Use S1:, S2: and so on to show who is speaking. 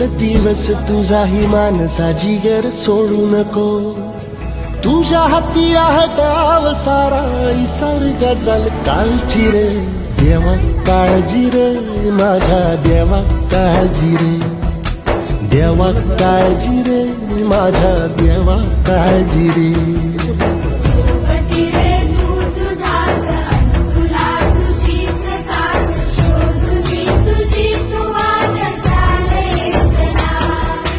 S1: येईल दिवस तुझाही मानसा जिगर सोडू नको. तुझ्या हाती आहे सारा इसार गजल कालची रे देवा काळजी रे माझ्या देवा काळजी रे. देवा काळजी रे माझ्या देवा काळजी रे.